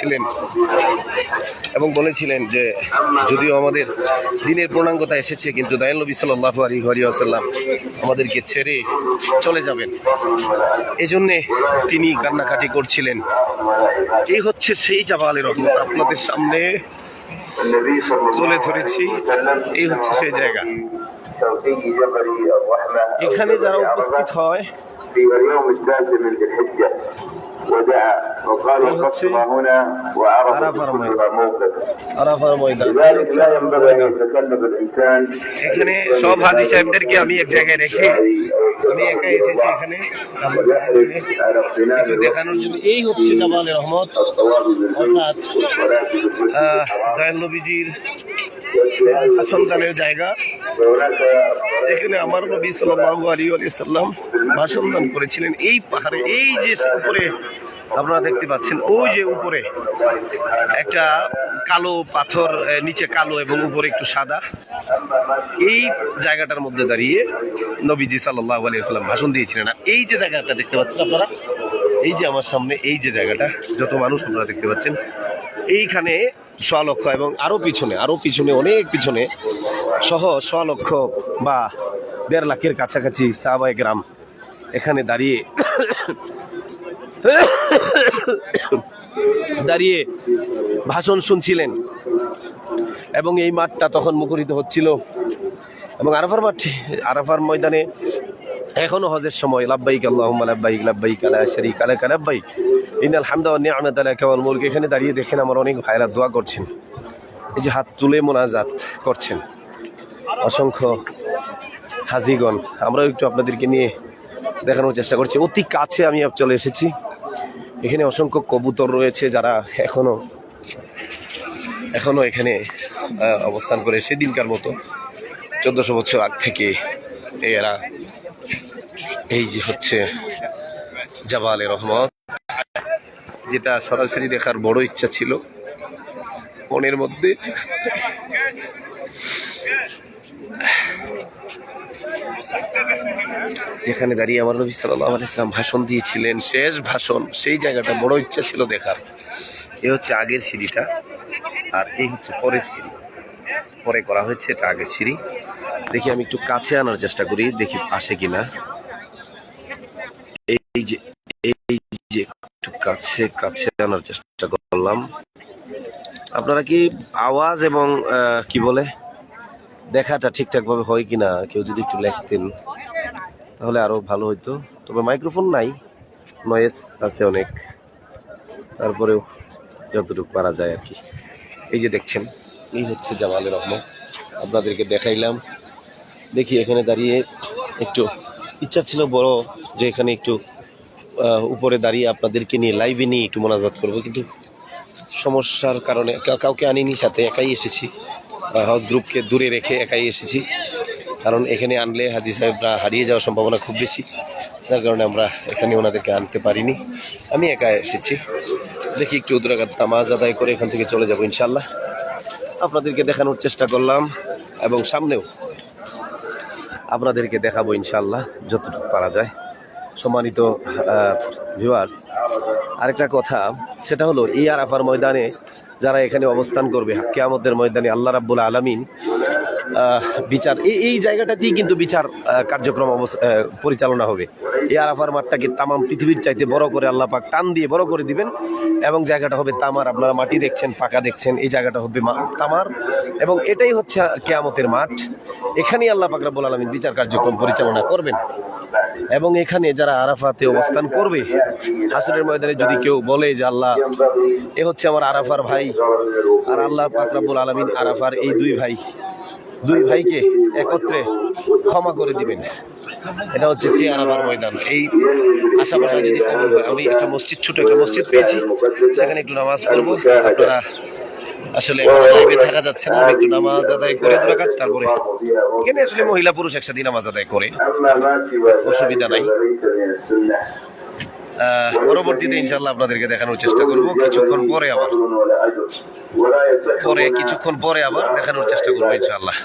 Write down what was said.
ছিলেন এবং বলেছিলেন যে যদিও আমাদের দিনের পূর্ণাঙ্গতা এসেছে, কিন্তু দায়নবী সাল্লাহ আলী হরিয়াসাল্লাম আমাদেরকে ছেড়ে চলে যাবেন। এজন্যে তিনি কান্নাকাটি করছিলেন। এই হচ্ছে সেই জাবালের রহমত আপনাদের সামনে চলে ধরেছি। এই হচ্ছে সেই জায়গা। এখানে যারা উপস্থিত হয় وقال أيوة، وقفت شيء. هنا وعرف عرف رمي. كلها موقف আরাফার ময়দান لذلك لا ينبغي ان يتكلف الانسان এখানে সব হাজি সাহেবদেরকে আমি এক জায়গায় রেখে আমি একাই এসেছি এখানে ويحرص على اغتنام একটু দেখানোর জন্য এই হচ্ছে জাবালের রহমত الطواف بالبيت অর্থাৎ والصلاة بالمسجد আহ, الحرام দয়াল নবীজির والسعي সন্তানের জায়গা وهناك এখানে আমার নবী সাল্লাল্লাহু আলাইহি ওয়া সাল্লাম ভাষণ দান করেছিলেন। এই পাহাড়ে, এই যে উপরে আপনারা দেখতে পাচ্ছেন, ওই যে উপরে একটা কালো পাথর নিচে কালো এবং উপরে একটু সাদা, এই জায়গাটার মধ্যে দাঁড়িয়ে নবীজি সাল্লাল্লাহু আলাইহি ওয়াসাল্লাম ভাষণ দিয়েছিলেন। এই যে জায়গাটা দেখতে পাচ্ছেন আপনারা, এই যে আমার সামনে, এই যে জায়গাটা, যত মানুষ আপনারা দেখতে পাচ্ছেন, এইখানে স্বলক্ষ এবং আরও পিছনে আরও পিছনে, অনেক পিছনে সহ স্বলক্ষ বা দেড় লাখের কাছাকাছি সাহাবাই গ্রাম এখানে দাঁড়িয়ে দাঁড়িয়ে ভাষণ শুনছিলেন এবং এই মাঠটা তখন মুখরিত হচ্ছিল এবং আরাফার মাঠ, আরাফার ময়দানে এখনও হজের সময়, লাব্বাইক আল্লাহুম্মা লাব্বাইক লাব্বাইক লা শারীকা লাকা, লাব্বাইক। ইন্নাল হামদা ওয়ান নি'মাতা লাকা ওয়াল মুলক। এখানে দাঁড়িয়ে দেখেন আমার অনেক ভাইরা দোয়া করছেন। এই যে হাত তুলে মোনাজাত করছেন। অসংখ্য হাজিগণ। আমরাও একটু আপনাদেরকে নিয়ে দেখানোর চেষ্টা করছি। অতি কাছে আমি চলে এসেছি। এখানে অসংখ্য কবুতর রয়েছে যারা এখনও এখনও এখানে অবস্থান করে সেদিনকার মতো চোদ্দশো বছর আগ থেকে এরা এই যে হচ্ছে জাবালে রহমত, যেটা সরাসরি দেখার বড় ইচ্ছা ছিল। মনের মধ্যে যেখানে দাঁড়িয়ে আমার নবী সাল্লাহ আলাইসলাম ভাষণ দিয়েছিলেন, শেষ ভাষণ, সেই জায়গাটা বড় ইচ্ছা ছিল দেখার। এ হচ্ছে আগের সিঁড়িটা, আর এই হচ্ছে পরের সিঁড়ি। পরে করা হয়েছে এটা আগের সিঁড়ি। দেখি আমি একটু কাছে আনার চেষ্টা করি, দেখি আসে কিনা এই যে এই যে একটু কাছে কাছে আনার চেষ্টা করলাম। আপনারা কি আওয়াজ এবং কি বলে, দেখাটা ঠিকঠাক ভাবে হয় কিনা কেউ যদি একটু লিখতেন, তাহলে আরও ভালো হইতো। তবে মাইক্রোফোন নাই নয়েস আছে অনেক। তারপরেও যতটুকু পারা যায় আর কি। এই যে দেখছেন, এই হচ্ছে জামালের রহমান আপনাদেরকে দেখাইলাম। দেখি এখানে দাঁড়িয়ে একটু, ইচ্ছা ছিল বড় যে এখানে একটু উপরে দাঁড়িয়ে আপনাদেরকে নিয়ে লাইভে নিয়ে একটু মোনাজাত করব। কিন্তু সমস্যার কারণে কাউকে আনিনি, সাথে একাই এসেছি। হজ গ্রুপকে দূরে রেখে একাই এসেছি। কারণ এখানে আনলে হাজি সাহেবরা হারিয়ে যাওয়ার সম্ভাবনা খুব বেশি। যার কারণে আমরা এখানে ওনাদেরকে আনতে পারিনি। আমি একা এসেছি। দেখি একটু উদ্রাঘাত নামাজ আদায় করে এখান থেকে চলে যাব ইনশাল্লাহ আপনাদেরকে দেখানোর চেষ্টা করলাম এবং সামনেও আপনাদেরকে দেখাবো ইনশাল্লাহ যতটুকু পারা যায়। সম্মানিত ভিউয়ার্স আরেকটা কথা, সেটা হলো এই আরাফার ময়দানে যারা এখানে অবস্থান করবে, কেয়ামতের ময়দানে আল্লাহ রাব্বুল আলমিন বিচার। এই এই জায়গাটাতেই কিন্তু বিচার কার্যক্রম পরিচালনা হবে। এই আরাফার মাঠটাকে তামাম পৃথিবীর চাইতে বড় করে আল্লাহ পাক টান দিয়ে বড় করে দিবেন এবং জায়গাটা হবে তামার। আপনারা মাটি দেখছেন, পাকা দেখছেন, এই জায়গাটা হবে তামার। এবং এটাই হচ্ছে কেয়ামতের মাঠ। এখানেই আল্লাহ পাক রাব্বুল আলমিন বিচার কার্যক্রম পরিচালনা করবেন। এবং এখানে যারা আরাফাতে অবস্থান করবে, হাসরের ময়দানে যদি কেউ বলে যে, আল্লাহ, এ হচ্ছে আমার আরাফার ভাই। আর আল্লাহ পাকরাবুল আলমিন আরাফার এই দুই ভাই দুই ভাইকে একত্রে ক্ষমা করে দিবেন। এটা হচ্ছে সিয়ারাবার ময়দান। এই আশাপাশা যদি কবল হয়, আমি একটা মসজিদ, ছোট একটা মসজিদ পেয়েছি। সেখানে একটু নামাজ পড়ব। আপনারা আসলে লাইভে থাকা যাচ্ছে না। একটু নামাজ আদায় করে দুরাকাত তারপরে এখানে আসলে মহিলা পুরুষ একসাথে নামাজ আদায় করে। অসুবিধা নাই। পরবর্তীতে ইনশাল্লাহ আপনাদেরকে দেখানোর চেষ্টা করব। কিছুক্ষণ পরে আবার। পরে কিছুক্ষণ পরে আবার দেখানোর চেষ্টা করব ইনশাল্লাহ